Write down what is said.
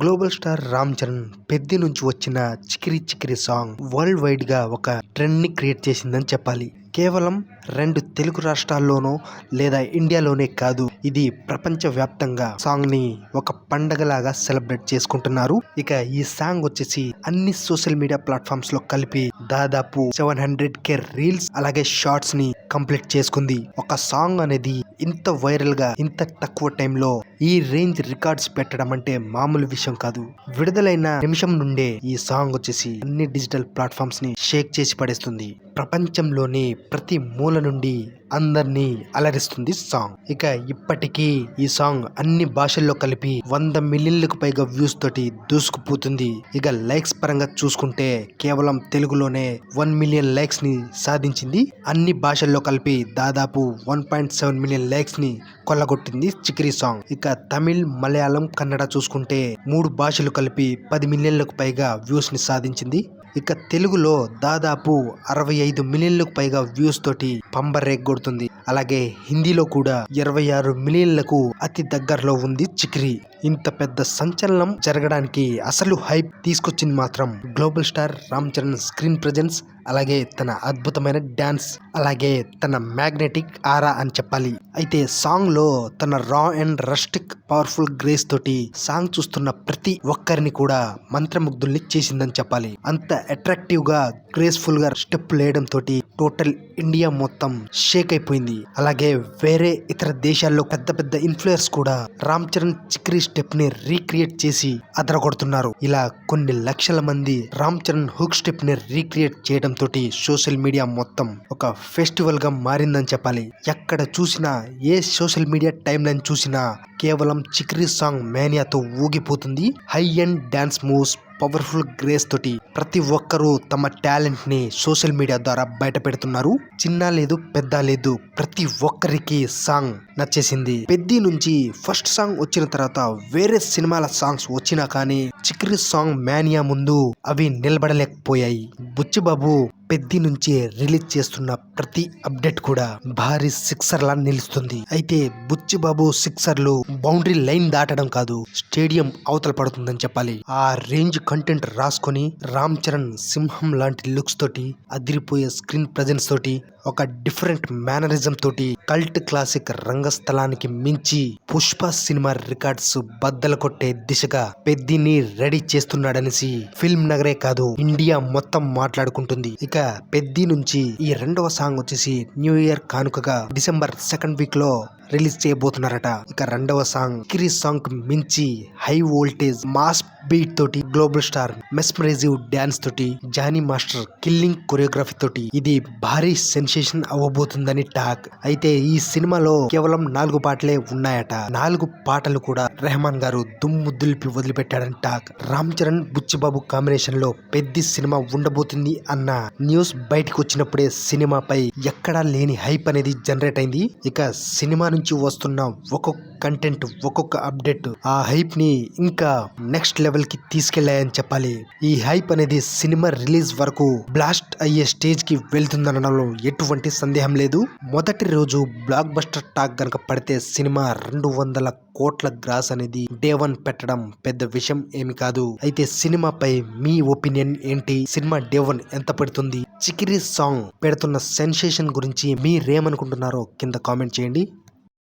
Global star Ram Charan Peddi నుంచి వచ్చిన Chikiri Chikiri song world వైడ్గా ఒక ట్రెండ్ని క్రియేట్ చేసిందని చెప్పాలి. కేవలం రెండు తెలుగు రాష్ట్రాల్లోనో లేదా ఇండియాలోనే కాదు ఇది ప్రపంచ వ్యాప్తంగా సాంగ్ని ఒక పండగలాగా సెలబ్రేట్ చేసుకుంటున్నారు. ఇక ఈ సాంగ్ వచ్చేసి అన్ని సోషల్ మీడియా ప్లాట్ఫామ్స్లో కలిపి దాదాపు సెవెన్ హండ్రెడ్ కే రీల్స్ అలాగే షార్ట్స్ని కంప్లీట్ చేసుకుంది. ఒక సాంగ్ అనేది ఇంత వైరల్గా ఇంత తక్కువ టైంలో ఈ రేంజ్ రికార్డ్స్ పెట్టడం అంటే మామూలు విషయం కాదు. విడుదలైన నిమిషం నుండే ఈ సాంగ్ వచ్చేసి అన్ని డిజిటల్ ప్లాట్ఫామ్స్ని షేక్ చేసి పడేస్తుంది. ప్రపంచంలోని ప్రతి మూల నుండి అందరినీ అలరిస్తుంది సాంగ్. ఇక ఇప్పటికీ ఈ సాంగ్ అన్ని భాషల్లో కలిపి వంద మిలియన్లకు పైగా వ్యూస్ తోటి దూసుకుపోతుంది. ఇక లైక్స్ పరంగా చూసుకుంటే కేవలం తెలుగులోనే వన్ మిలియన్ లైక్స్ని సాధించింది. అన్ని భాషల్లో కలిపి దాదాపు వన్ పాయింట్ సెవెన్ మిలియన్ లైక్స్ని కొల్లగొట్టింది చికిరి సాంగ్. ఇక తమిళ్ మలయాళం కన్నడ చూసుకుంటే మూడు భాషలు కలిపి పది మిలియన్లకు పైగా వ్యూస్ని సాధించింది. ఇక తెలుగులో దాదాపు అరవై ఐదు మిలియన్లకు పైగా వ్యూస్ తోటి పంబరేగొడుతుంది అలాగే హిందీలో కూడా ఇరవై ఆరు మిలియన్లకు అతి దగ్గరలో ఉంది చిక్రీ. ఇంత పెద్ద సంచలనం జరగడానికి అసలు హైప్ తీసుకొచ్చింది మాత్రం global star Ram Charan screen presence అలాగే తన అద్భుతమైన డ్యాన్స్ అలాగే తన మ్యాగ్నెటిక్ ఆరా అని చెప్పాలి. అయితే సాంగ్లో తన raw and rustic powerful grace తోటి సాంగ్ చూస్తున్న ప్రతి ఒక్కరిని కూడా మంత్రముగ్ధుల్ని చేసిందని చెప్పాలి. అంత అట్రాక్టివ్గా గ్రేస్ఫుల్గా స్టెప్ లేయడం తోటి టోటల్ ఇండియా మొత్తం షేక్ అయిపోయింది. అలాగే వేరే ఇతర దేశాల్లో పెద్ద పెద్ద ఇన్ఫ్లుయర్స్ కూడా రామ్ చరణ్ చిక్రీ స్టెప్ని రీక్రియేట్ చేసి అదరగొడుతున్నారు. ఇలా కొన్ని లక్షల మంది రామ్ చరణ్ హుక్ స్టెప్ని రీక్రియేట్ చేయడం తోటి సోషల్ మీడియా మొత్తం ఒక ఫెస్టివల్గా మారిందని చెప్పాలి. ఎక్కడ చూసినా ఏ సోషల్ మీడియా టైం లైన్ చూసినా కేవలం చిక్రీ సాంగ్ మేనియాతో ఊగిపోతుంది. High end dance moves powerful grace తోటి ప్రతి ఒక్కరూ తమ టాలెంట్ని సోషల్ మీడియా ద్వారా బయట పెడుతున్నారు చిన్న లేదు పెద్ద లేదు ప్రతి ఒక్కరికి సాంగ్ నచ్చేసింది. పెద్ది నుంచి ఫస్ట్ సాంగ్ వచ్చిన తర్వాత వేరే సినిమాల సాంగ్స్ వచ్చినా కానీ చిక్రీ సాంగ్ మేనియా ముందు అవి నిలబడలేకపోయాయి. బుచ్చిబాబు పెద్ది నుంచి రిలీజ్ చేస్తున్న ప్రతి అప్డేట్ కూడా భారీ సిక్సర్ లా నిలుస్తుంది. అయితే బుచ్చిబాబు సిక్సర్లు బౌండరీ లైన్ దాటడం కాదు స్టేడియం అవతల పడుతుందని చెప్పాలి. ఆ రేంజ్ కంటెంట్ రాసుకొని రా రామ్ చరణ్ సింహం లాంటి లుక్స్ తోటి అదిరిపోయే స్క్రీన్ ప్రజెన్స్ తోటి ఒక డిఫరెంట్ మేనరిజం తోటి కల్ట్ క్లాసిక్ రంగస్థలానికి మించి పుష్ప సినిమా రికార్డ్స్ బద్దలు కొట్టే దిశగా పెద్దిని రెడీ చేస్తున్నాడనేసి ఫిల్మ్ నగరే కాదు ఇండియా మొత్తం మాట్లాడుకుంటుంది. ఇక పెద్ది నుంచి ఈ రెండవ సాంగ్ వచ్చేసి న్యూ ఇయర్ కానుకగా డిసెంబర్ సెకండ్ వీక్లో రిలీజ్ చేయబోతున్నారట. ఇక రెండవ సాంగ్ కిరి సాంగ్ మించి హై వోల్టేజ్ మాస్ బీట్ తోటి గ్లోబల్ స్టార్ మెస్మరైజివ్ డాన్స్ తోటి జానీ మాస్టర్ కిల్లింగ్ కొరియోగ్రఫీ తోటి ఇది భారీ సెన్సేషన్ అవ్వబోతుందని టాక్. అయితే ఈ సినిమాలో కేవలం నాలుగు పాటలే ఉన్నాయట. నాలుగు పాటలు కూడా రెహమాన్ గారు దుమ్ము దులిపి వదిలిపెట్టాడని టాక్. రామ్ చరణ్ బుచ్చిబాబు కాంబినేషన్లో పెద్ద సినిమా ఉండబోతుంది అన్న న్యూస్ బయటకు వచ్చినప్పుడే సినిమాపై ఎక్కడా లేని హైప్ అనేది జనరేట్ అయింది. ఇక సినిమా నుంచి వస్తున్న ఒక్కొక్క కంటెంట్ ఒక్కొక్క అప్డేట్ ఆ హైప్ని ఇంకా నెక్స్ట్ లెవెల్ లెవెల్కి తీసుకెళ్ళాయని చెప్పాలి. ఈ హైప్ అనేది సినిమా రిలీజ్ వరకు బ్లాస్ట్ అయ్యే స్టేజ్కి వెళ్తుందనడంలో ఎటువంటి సందేహం లేదు. మొదటి రోజు బ్లాక్ బస్టర్ టాక్ గనక పడితే సినిమా రెండు వందల కోట్ల గ్రాస్ అనేది డే వన్ పెట్టడం పెద్ద విషయం ఏమి కాదు. అయితే సినిమాపై మీ ఒపీనియన్ ఏంటి? సినిమా డే వన్ ఎంత పడుతుంది? చికిరి సాంగ్ పెడుతున్న సెన్సేషన్ గురించి మీరేమనుకుంటున్నారో కింద కామెంట్ చేయండి.